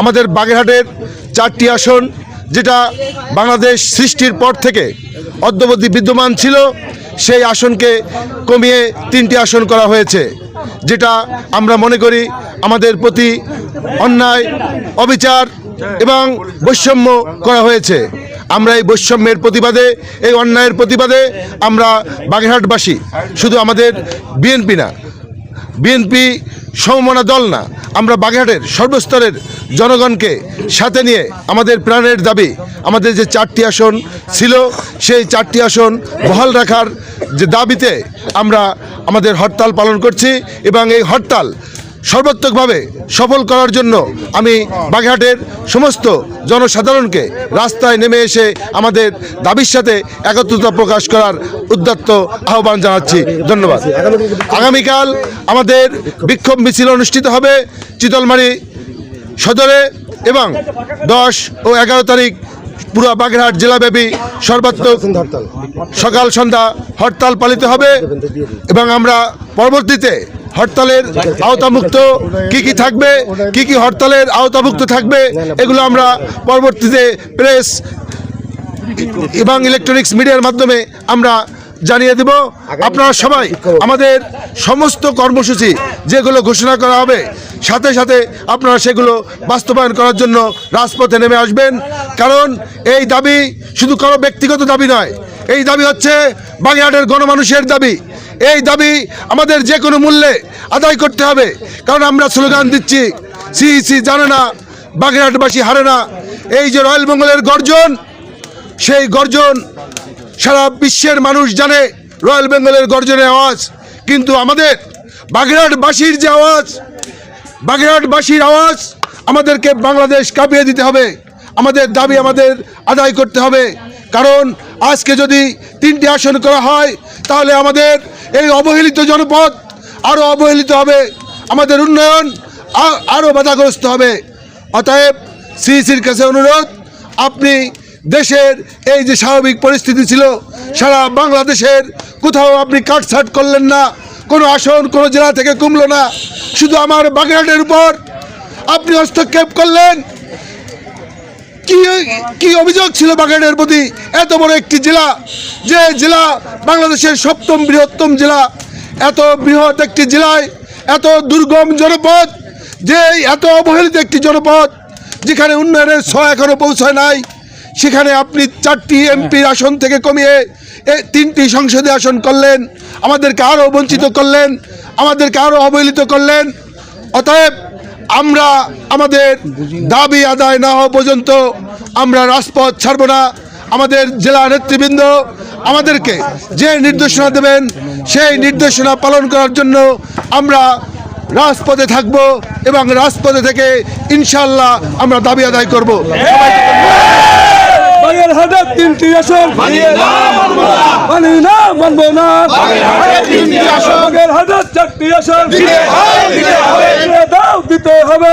আমাদের বাগেরহাটের চারটি আসন, যেটা বাংলাদেশ সৃষ্টির পর থেকে অদ্যবধি বিদ্যমান ছিল, সেই আসনকে কমিয়ে তিনটি আসন করা হয়েছে, যেটা আমরা মনে করি আমাদের প্রতি অন্যায়, অবিচার এবং বৈষম্য করা হয়েছে। আমরা এই বৈষম্যের প্রতিবাদে, এই অন্যায়ের প্রতিবাদে আমরা বাগেরহাটবাসী, শুধু আমাদের বিএনপি না, বিএনপি সমমনা দল না আমরা বাগেরহাটের সর্বস্তরের জনগণকে সাথে নিয়ে আমাদের প্রাণের দাবি, আমাদের যে চারটি আসন ছিল, সেই চারটি আসন বহাল রাখার যে দাবিতে আমরা আমাদের হরতাল পালন করছি এবং এই হরতাল সর্বাত্মকভাবে সফল করার জন্য আমি বাগেরহাটের সমস্ত জনসাধারণকে রাস্তায় নেমে এসে আমাদের দাবির সাথে একত্রতা প্রকাশ করার উদ্যত্ত আহ্বান জানাচ্ছি। ধন্যবাদ। আগামীকাল আমাদের বিক্ষোভ মিছিল অনুষ্ঠিত হবে চিতলমারি সদরে এবং দশ ও এগারো তারিখ পুরো বাগেরহাট জেলাব্যাপী সর্বাত্মক সকাল সন্ধ্যা হরতাল পালিত হবে এবং আমরা পরবর্তীতে হরতালের আওতামুক্ত কি কি থাকবে, কি কি হরতালের আওতামুক্ত থাকবে, এগুলো আমরা পরবর্তীতে প্রেস এবং ইলেকট্রনিক্স মিডিয়ার মাধ্যমে আমরা জানিয়ে দেব। আপনারা সবাই আমাদের সমস্ত কর্মসূচি যেগুলো ঘোষণা করা হবে, সাথে সাথে আপনারা সেগুলো বাস্তবায়ন করার জন্য রাজপথে নেমে আসবেন। কারণ এই দাবি শুধু কোনো ব্যক্তিগত দাবি নয় এই দাবি হচ্ছে বাগেরহাটের গণমানুষের দাবি। এই দাবি আমাদের যে কোনো মূল্যে আদায় করতে হবে। কারণ আমরা স্লোগান দিচ্ছি, সি সি জানে না, বাগেরহাটবাসী হারে না। এই যে রয়্যাল বেঙ্গলের গর্জন, সেই গর্জন সারা বিশ্বের মানুষ জানে, রয়্যাল বেঙ্গলের গর্জনের আওয়াজ। কিন্তু আমাদের বাগেরহাটবাসীর যে আওয়াজ, বাগেরহাটবাসীর আওয়াজ আমাদেরকে বাংলাদেশ কাঁপিয়ে দিতে হবে। আমাদের দাবি আমাদের আদায় করতে হবে। কারণ আজকে যদি তিনটি আসন করা হয়, তাহলে আমাদের এই অবহেলিত জনপদ আরও অবহেলিত হবে, আমাদের উন্নয়ন আরও বাধাগ্রস্ত হবে। অতএব সিইসির কাছে অনুরোধ, আপনি দেশের এই যে স্বাভাবিক পরিস্থিতি ছিল, সারা বাংলাদেশের কোথাও আপনি কাটছাট করলেন না, কোনো আসন কোনো জেলা থেকে কমলো না, শুধু আমার বাগেরহাটের উপর আপনি হস্তক্ষেপ করলেন। কি অভিযোগ ছিল বাগেরহাটের প্রতি? এত বড় একটি জেলা, যে জেলা বাংলাদেশের সপ্তম বৃহত্তম জেলা, এত বৃহৎ একটি জেলায়, এত দুর্গম জনপদ, যে এত অবহেলিত একটি জনপদ, যেখানে উন্নয়নের ছ এখনও পৌঁছায় নাই, সেখানে আপনি চারটি এমপির আসন থেকে কমিয়ে তিনটি সংসদে আসন করলেন, আমাদেরকে আরও বঞ্চিত করলেন, আমাদেরকে আরও অবহেলিত করলেন, অতএব আমরা আমাদের দাবি আদায় না হওয়া পর্যন্ত আমরা রাজপথ ছাড়ব না। আমাদের জেলা নেতৃবৃন্দ আমাদেরকে যে নির্দেশনা দেবেন সেই নির্দেশনা পালন করার জন্য আমরা রাজপথে থাকব এবং রাজপথে থেকে ইনশাল্লাহ আমরা দাবি আদায় করব। তিনটি আসন। মানি না মানবো না। চারটি আসন। হবে।